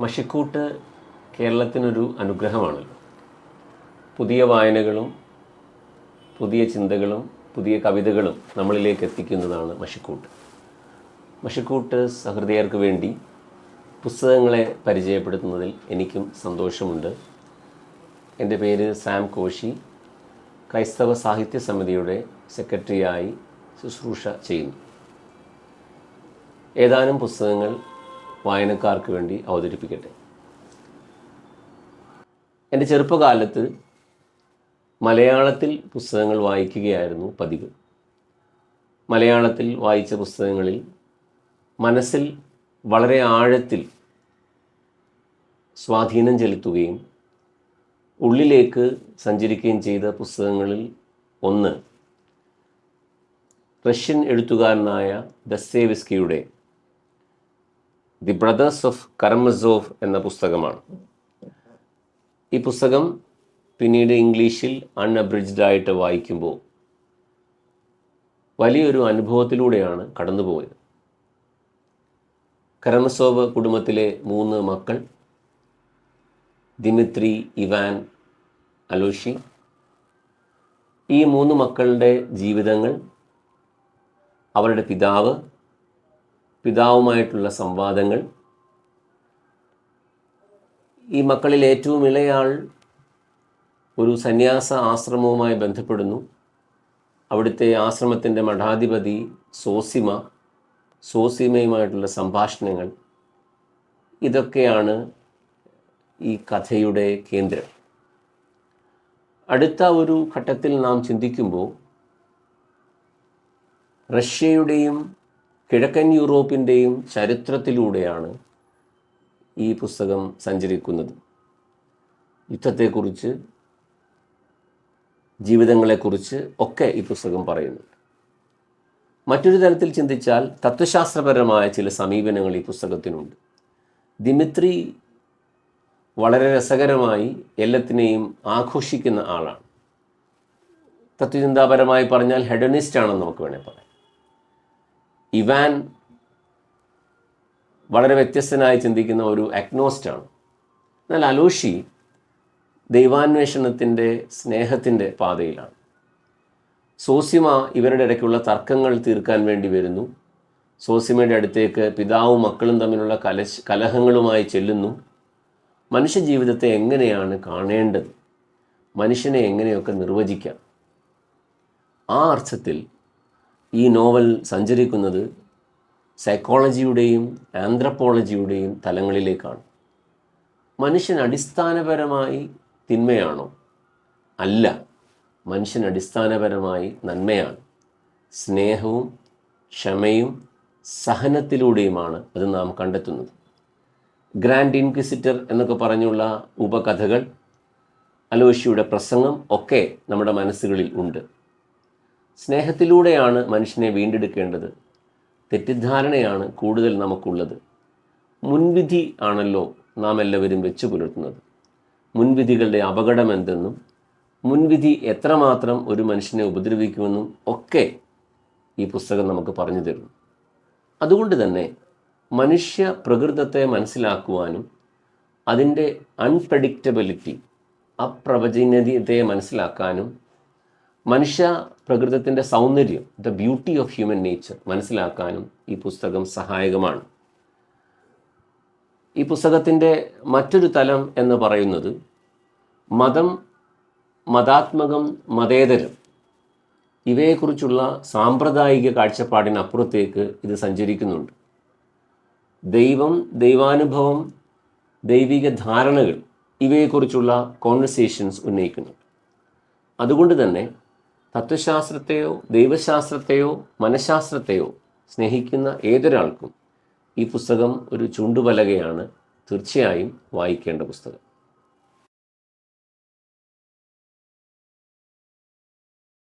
മഷിക്കൂട്ട് കേരളത്തിനൊരു അനുഗ്രഹമാണല്ലോ. പുതിയ വായനകളും പുതിയ ചിന്തകളും പുതിയ കവിതകളും നമ്മളിലേക്ക് എത്തിക്കുന്നതാണ് മഷിക്കൂട്ട്. മഷിക്കൂട്ട് സഹൃദയർക്ക് വേണ്ടി പുസ്തകങ്ങളെ പരിചയപ്പെടുത്തുന്നതിൽ എനിക്കും സന്തോഷമുണ്ട്. എന്റെ പേര് സാം കോശി. ക്രൈസ്തവ സാഹിത്യ സമിതിയുടെ സെക്രട്ടറിയായി ശുശ്രൂഷ ചെയ്യുന്നു. ഏതാനും പുസ്തകങ്ങൾ വായനക്കാർക്ക് വേണ്ടി അവതരിപ്പിക്കട്ടെ. എന്റെ ചെറുപ്പകാലത്ത് മലയാളത്തിൽ പുസ്തകങ്ങൾ വായിക്കുകയായിരുന്നു പതിവ്. മലയാളത്തിൽ വായിച്ച പുസ്തകങ്ങളിൽ മനസ്സിൽ വളരെ ആഴത്തിൽ സ്വാധീനം ചെലുത്തുകയും ഉള്ളിലേക്ക് സഞ്ചരിക്കുകയും ചെയ്ത പുസ്തകങ്ങളിൽ ഒന്ന് റഷ്യൻ എഴുത്തുകാരനായ ദസ്തേവിസ്കിയുടെ ദി ബ്രദേഴ്സ് ഓഫ് കർമസോവ് എന്ന പുസ്തകമാണ്. ഈ പുസ്തകം പിന്നീട് ഇംഗ്ലീഷിൽ അൺഅബ്രിഡ്ജ്ഡ് ആയിട്ട് വായിക്കുമ്പോൾ വലിയൊരു അനുഭവത്തിലൂടെയാണ് കടന്നുപോയത്. കരമസോവ് കുടുംബത്തിലെ മൂന്ന് മക്കൾ ദിമിത്രി ഇവാൻ അലോഷി. ഈ മൂന്ന് മക്കളുടെ ജീവിതങ്ങൾ അവരുടെ പിതാവ് പിതാവുമായിട്ടുള്ള സംവാദങ്ങൾ. ഈ മക്കളിൽ ഏറ്റവും ഇളയാൾ ഒരു സന്യാസ ആശ്രമവുമായി ബന്ധപ്പെടുന്നു. അവിടുത്തെ ആശ്രമത്തിന്റെ മഠാധിപതി സോസിമ സോസിമയുമായിട്ടുള്ള സംഭാഷണങ്ങൾ. ഇതൊക്കെയാണ് ഈ കഥയുടെ കേന്ദ്രം. അടുത്ത ഒരു ഘട്ടത്തിൽ നാം ചിന്തിക്കുമ്പോൾ റഷ്യയുടെയും കിഴക്കൻ യൂറോപ്പിന്റെയും ചരിത്രത്തിലൂടെയാണ് ഈ പുസ്തകം സഞ്ചരിക്കുന്നത്. യുദ്ധത്തെക്കുറിച്ച് ജീവിതങ്ങളെക്കുറിച്ച് ഒക്കെ ഈ പുസ്തകം പറയുന്നുണ്ട് മറ്റൊരു തരത്തിൽ ചിന്തിച്ചാൽ തത്വശാസ്ത്രപരമായ ചില സമീപനങ്ങൾ ഈ പുസ്തകത്തിനുണ്ട്. ദിമിത്രി വളരെ രസകരമായി എല്ലാത്തിനെയും ആഘോഷിക്കുന്ന ആളാണ്. തത്വചിന്താപരമായി പറഞ്ഞാൽ ഹെഡനിസ്റ്റ് ആണെന്ന് നമുക്ക് വേണേൽ പറയാം. ഇവാൻ വളരെ വ്യത്യസ്തനായി ചിന്തിക്കുന്ന ഒരു അഗ്നോസ്റ്റാണ്. എന്നാൽ അലോഷി ദൈവാന്വേഷണത്തിന്റെ സ്നേഹത്തിന്റെ പാതയിലാണ്. സോസിമ ഇവരുടെ ഇടയ്ക്കുള്ള തർക്കങ്ങൾ തീർക്കാൻ വേണ്ടി വരുന്നു. സോസിമയുടെ അടുത്തേക്ക് പിതാവും മക്കളും തമ്മിലുള്ള കലശ് കലഹങ്ങളുമായി ചെല്ലുന്നു. മനുഷ്യജീവിതത്തെ എങ്ങനെയാണ് കാണേണ്ടത്? മനുഷ്യനെ എങ്ങനെയൊക്കെ നിർവചിക്കാം? ആ അർത്ഥത്തിൽ ഈ നോവൽ സഞ്ചരിക്കുന്നത് സൈക്കോളജിയുടെയും ആന്ത്രപ്പോളജിയുടെയും തലങ്ങളിലേക്കാണ്. മനുഷ്യൻ അടിസ്ഥാനപരമായി തിന്മയാണോ? അല്ല. മനുഷ്യൻ അടിസ്ഥാനപരമായി നന്മയാണ്. സ്നേഹവും ക്ഷമയും സഹനത്തിലൂടെയുമാണ് അത് നാം കണ്ടെത്തുന്നത്. ഗ്രാൻഡ് ഇൻക്വിസിറ്റർ എന്നൊക്കെ പറഞ്ഞുള്ള ഉപകഥകൾ അലോഷിയുടെ പ്രസംഗം ഒക്കെ നമ്മുടെ മനസ്സുകളിൽ ഉണ്ട്. സ്നേഹത്തിലൂടെയാണ് മനുഷ്യനെ വീണ്ടെടുക്കേണ്ടത്. തെറ്റിദ്ധാരണയാണ് കൂടുതൽ നമുക്കുള്ളത്. മുൻവിധി ആണല്ലോ നാം എല്ലാവരും വെച്ചു പുലർത്തുന്നത്. മുൻവിധികളുടെ അപകടം എന്തെന്നും മുൻവിധി എത്രമാത്രം ഒരു മനുഷ്യനെ ഉപദ്രവിക്കുമെന്നും ഒക്കെ ഈ പുസ്തകം നമുക്ക് പറഞ്ഞു തരുന്നു. അതുകൊണ്ട് തന്നെ മനുഷ്യ പ്രകൃതത്തെ മനസ്സിലാക്കുവാനും അതിന്റെ അൺപ്രഡിക്റ്റബിലിറ്റി അപ്രവചനീയതയെ മനസ്സിലാക്കാനും മനുഷ്യ പ്രകൃതത്തിന്റെ സൗന്ദര്യം the beauty of human nature മനസ്സിലാക്കാനും ഈ പുസ്തകം സഹായകമാണ്. ഈ പുസ്തകത്തിന്റെ മറ്റൊരു തലം എന്ന് പറയുന്നത് മതം മതാത്മകം മതേതരം ഇവയെക്കുറിച്ചുള്ള സാമ്പ്രദായിക കാഴ്ചപ്പാടിനപ്പുറത്തേക്ക് ഇത് സഞ്ചരിക്കുന്നുണ്ട്. ദൈവം ദൈവാനുഭവം ദൈവിക ധാരണകൾ ഇവയെക്കുറിച്ചുള്ള കോൺവെർസേഷൻസ് ഉന്നയിക്കുന്നുണ്ട്. അതുകൊണ്ട് തന്നെ തത്വശാസ്ത്രത്തെയോ ദൈവശാസ്ത്രത്തെയോ മനഃശാസ്ത്രത്തെയോ സ്നേഹിക്കുന്ന ഏതൊരാൾക്കും ഈ പുസ്തകം ഒരു ചുണ്ടുപലകയാണ് തീർച്ചയായും വായിക്കേണ്ട പുസ്തകം.